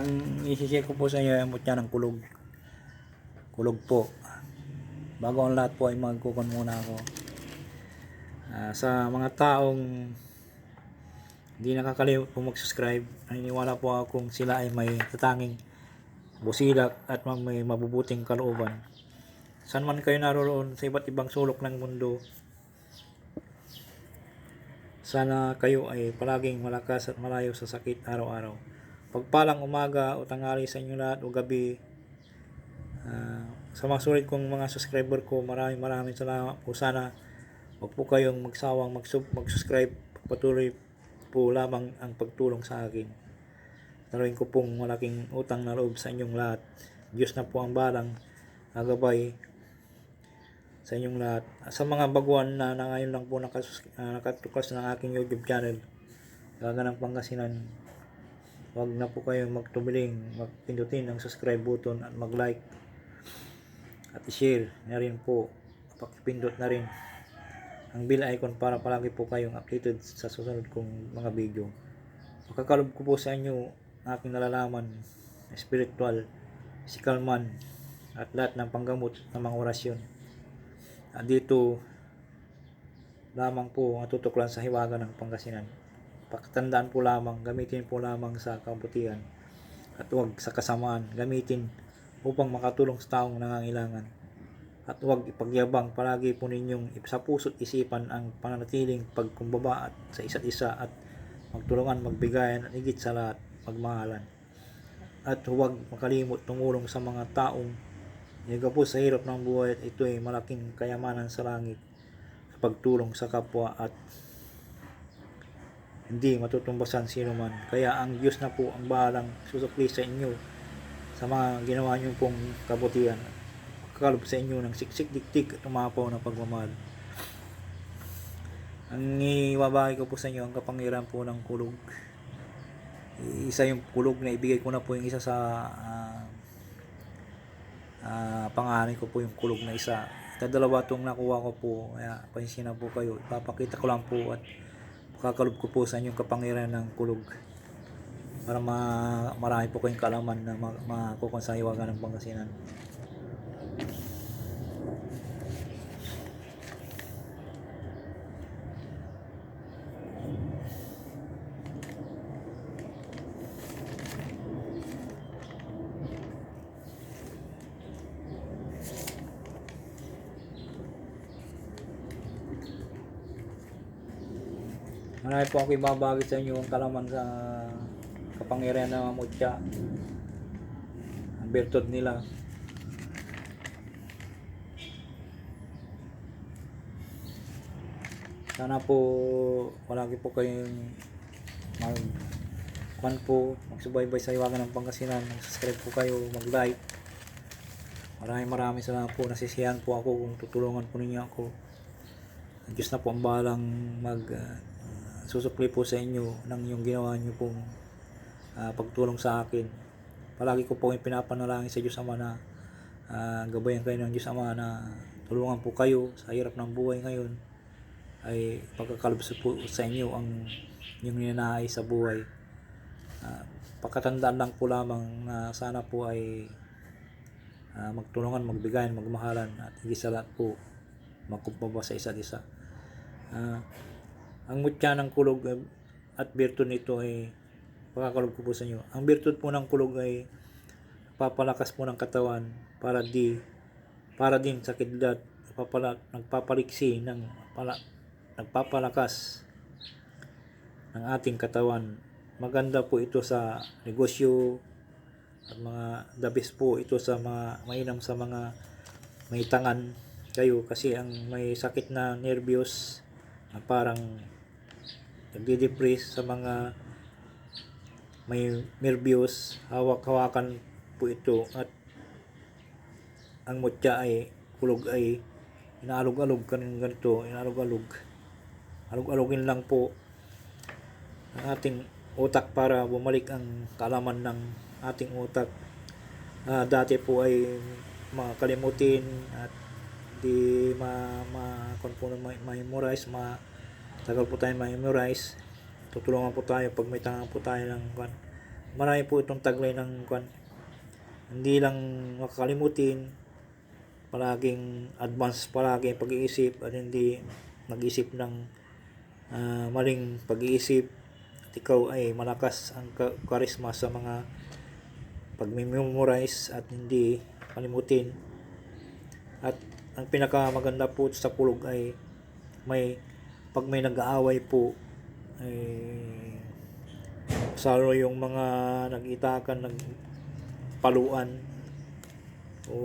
Ang isishare ko po sa inyo ay mutya ng kulog. Kulog po. Bago ang lahat po ay magkukon muna ako. Ah, sa mga taong hindi nakakalimot po mag-subscribe, naniniwala po ako kung sila ay may tatanging busilak at may mabubuting kalooban. Saan man kayo naroon sa iba't ibang sulok ng mundo, sana kayo ay palaging malakas at malayo sa sakit araw-araw. Pagpalang umaga o tanghali sa inyo lahat o gabi, ah, sa mga sulit kong mga subscriber ko, maraming maraming salamat po. Sana Huwag po kayong magsawang mag-sub, mag-subscribe. Patuloy po lamang ang pagtulong sa akin. Taruin ko pong malaking utang na loob sa inyong lahat. Diyos na po ang balang agabay sa inyong lahat. Sa mga baguhan na, na ngayon lang po nakasus, uh, nakatukas ng aking YouTube channel, Gaga ng Pangasinan, huwag na po kayong magtubiling, magpindutin ang subscribe button at mag-like at i-share na rin po. Pakipindot na rin ang bell icon para palagi po kayong updated sa susunod kong mga video. Makakalob ko po sa inyo aking nalalaman, spiritual, physical man, at lahat ng panggamot ng mga orasyon. At dito, lamang po ang tutuklan sa hiwaga ng Pangasinan. Pakatandaan po lamang, gamitin po lamang sa kabutihan at huwag sa kasamaan, gamitin upang makatulong sa taong nangangailangan at huwag ipagyabang palagi po ninyong sa puso't isipan ang pananatiling pagkumbaba at sa isa't isa at magtulungan, magbigayan at higit sa lahat, magmahalan. At huwag makalimot tumulong sa mga taong Yaga po sa hirap ng buhay at ito ay malaking kayamanan sa langit sa pagtulong sa kapwa at hindi matutumbasan sino man. Kaya ang Diyos na po ang bahalang susukli sa inyo sa mga ginawa niyo pong kabutihan kakalob sa inyo ng siksik diktik at umapaw na pagmamahal. Ang iwabahay ko po sa inyo ang kapangyarihan po ng kulog. Isa yung kulog na ibigay ko na po yung isa sa uh, uh, pangalan ko po yung kulog na isa. Dalawa itong nakuha ko po. Kaya pansin na po kayo. Ipapakita ko lang po at kakalob ko po sa inyo kapangyarihan ng kulog para ma marami po kayong kalaman na makukon sa iwagan ng Pangasinan. Marami po ako ibabagi sa inyo ang kalaman sa kapangyarihan ng mutya. Ang bertod nila. Sana po palagi po kayong mag kwan po, magsubaybay sa iwagan ng Pangasinan, mag-subscribe po kayo, mag-like. Maraming maraming salamat po, nasisiyahan po ako kung tutulungan po ninyo ako. Diyos na po ang balang mag uh, susukli po sa inyo ng yung ginawa niyo pong uh, pagtulong sa akin. Palagi ko po yung pinapanalangin sa Diyos Ama na uh, gabayan kayo ng Diyos Ama na tulungan po kayo sa hirap ng buhay ngayon ay pagkakalubso po sa inyo ang yung ninanay sa buhay. Uh, pagkatandaan lang po lamang na sana po ay uh, magtulungan, magbigayan, magmahalan at higit sa lahat po magkumpaba sa isa't isa. Uh, ang mutya ng kulog at birtud nito ay pagkakalog ko po sa inyo. Ang birtud po ng kulog ay papalakas po ng katawan para di para din sa kidlat papala, nagpapaliksi ng pala, nagpapalakas ng ating katawan. Maganda po ito sa negosyo at mga best po ito sa mga mainam sa mga may tangan kayo kasi ang may sakit na nervyos na parang nagdi-depress sa mga may nervyos hawak-hawakan po ito at ang mutya ay kulog ay inaalog-alog kanin ganito inaalog-alog. Alog-alogin lang po ang ating utak para bumalik ang kalaman ng ating utak uh, dati po ay makalimutin at di ma, ma kung po ma, memorize ma tagal po tayo ma-memorize. Tutulungan po tayo pag may tangan po tayo ng kan marami po itong taglay ng kwan. Hindi lang makakalimutin, palaging advance palagi pag-iisip at hindi mag-isip ng ah, maling pag-iisip. At ikaw ay malakas ang ka- karisma sa mga pag-memorize at hindi kalimutin. At ang pinakamaganda po sa kulog ay may pag may nag-aaway po ay salo yung mga nag-itakan nagpaluan o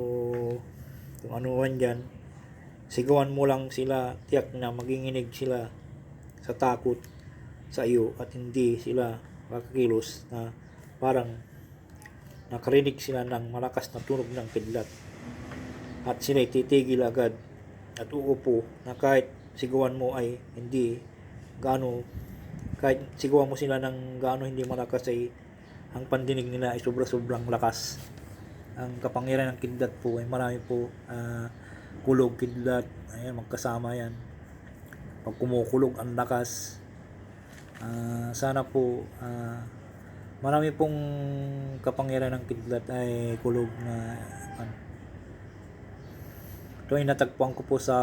kung man dyan sigawan mo lang sila tiyak na maginginig sila sa takot sa iyo at hindi sila makakilos na parang nakarinig sila ng malakas na tunog ng kidlat. At sila titigil agad at uupo na kahit sigawan mo ay hindi gaano kahit sigawan mo sila ng gaano hindi malakas ay ang pandinig nila ay sobra-sobrang lakas. Ang kapangyarihan ng kidlat po ay marami po ah, kulog kidlat ayan magkasama yan. Pag kumukulog ang lakas. Ah, sana po ah, marami pong kapangyarihan ng kidlat ay kulog na ano, ito ay natagpuan ko po sa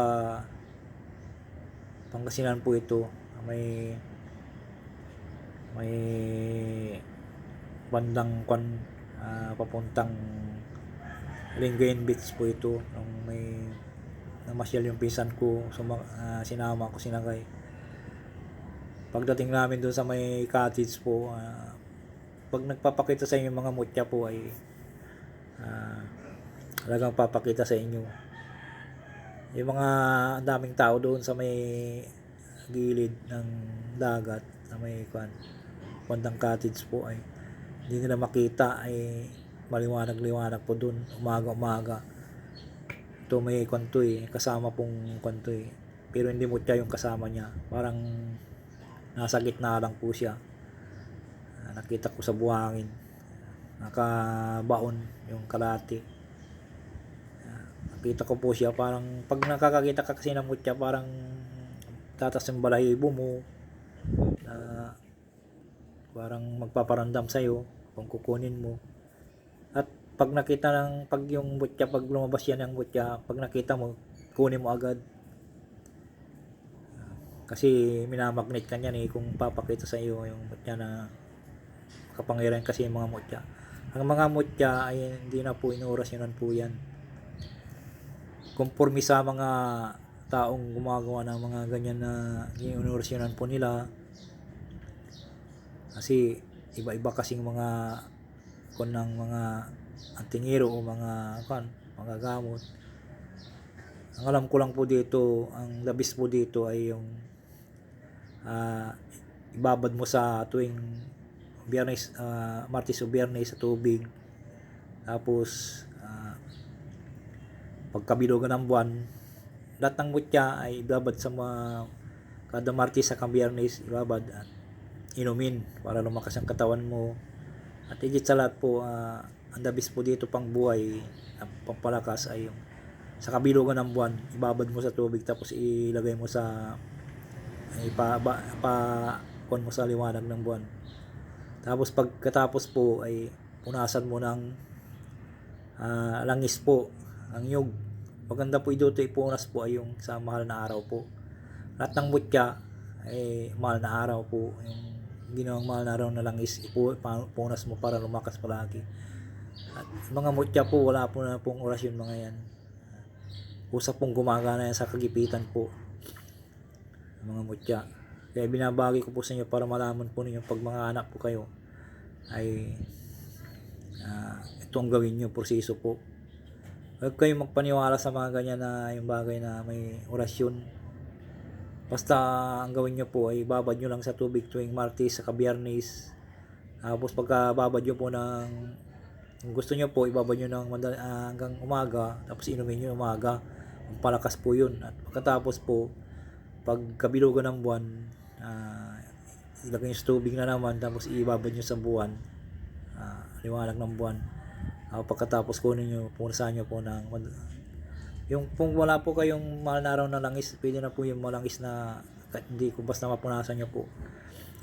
Pangasinan po ito. May may bandang kwan ah, papuntang Lingayen Beach po ito. Nung may namasyal yung pinsan ko suma, ah, sinama ko sinagay. Pagdating namin doon sa may cottage po ah, pag nagpapakita sa inyo mga mutya po ay ah, talagang papakita sa inyo yung mga daming tao doon sa may gilid ng dagat na may kwan bandang cottage po ay hindi nila makita ay maliwanag-liwanag po doon umaga-umaga. Ito may kwanto eh kasama pong kwanto eh. Pero hindi mutya yung kasama niya. Parang nasa gitna lang po siya. Nakita ko sa buhangin nakabaon yung kalati Nakita ko po siya parang pag nakakakita ka kasi ng mutya parang tatas yung balahibo mo na parang magpaparamdam sa'yo kung kukunin mo. At pag nakita ng pag yung mutya pag lumabas yan ng mutya pag nakita mo kunin mo agad. Kasi minamagnet ka niyan eh kung papakita sa iyo yung mutya na kapangyarihan kasi yung mga mutya. Ang mga mutya ay hindi na po inuorasyonan po yan conforme sa mga taong gumagawa ng mga ganyan na inuorasyonan po nila kasi iba-iba kasing mga kon ng mga antingero o mga kan mga gamot ang alam ko lang po dito ang labis po dito ay yung ah, ibabad mo sa tuwing biyernes, ah, martes o biyernes sa tubig. Tapos, pagkabilugan ng buwan, lahat ng mutya ay ibabad sa mga kada martes sa biyernes, ibabad at inumin para lumakas ang katawan mo. At higit sa lahat po, ah, ang dabis po dito pang buhay, ang pampalakas ay yung sa kabilugan ng buwan, ibabad mo sa tubig tapos ilagay mo sa ipa pa kon mo sa liwanag ng buwan. Tapos pagkatapos po ay punasan mo ng ah, langis po, ang yug. Maganda po ito ipunas po ay yung sa mahal na araw po. Lahat ng mutya ay mahal na araw po. Yung ginawang mahal na araw na langis, ipu, pa- punas mo para lumakas palagi. At mga mutya po, wala po na pong orasyon mga yan. Usap pong gumagana yan sa kagipitan po mga mutya. Kaya binabagi ko po sa inyo para malaman po ninyo pag mga anak po kayo ay ah, ito ang gawin nyo, proseso po. Huwag kayong magpaniwala sa mga ganyan na yung bagay na may orasyon. Basta ang gawin nyo po ay babad nyo lang sa tubig tuwing Martes sa Biyernes. Tapos pagka babad nyo po ng gusto nyo po, ibabad nyo ng mandal, ah, hanggang umaga, tapos inumin nyo umaga. Ang palakas po yun. At pagkatapos po, pag kabilugan ng buwan, ah, ilagay nyo sa tubig na naman, tapos ibabad nyo sa buwan, ah, liwanag ng buwan. Ah, pagkatapos kunin nyo, punasan nyo po ng yung kung wala po kayong mahal na langis, pwede na po yung malangis na hindi ko basta mapunasan nyo po.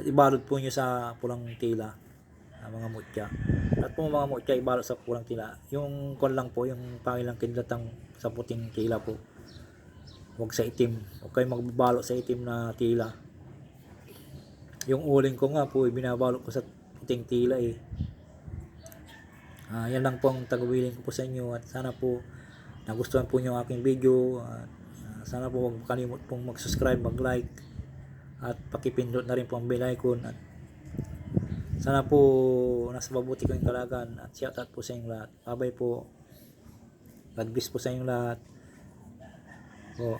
At ibalot po nyo sa pulang tela. ah, mga mutya. At po mga mutya ibalot sa pulang tila. Yung kon lang po, yung pangilang kidlatang sa puting tila po. Huwag sa itim. Huwag kayo magbabalot sa itim na tila. Yung uling ko nga po, ibinabalot ko sa puting tila eh. Ah, yan lang po ang tagawiling ko po sa inyo at sana po nagustuhan po niyo ang aking video at ah, sana po huwag kalimut pong mag-subscribe, mag-like at pakipindot na rin po ang bell icon at sana po nasa mabuti ko yung kalagan at shout out po sa inyong lahat. Bye po. God bless po sa inyong lahat. Po.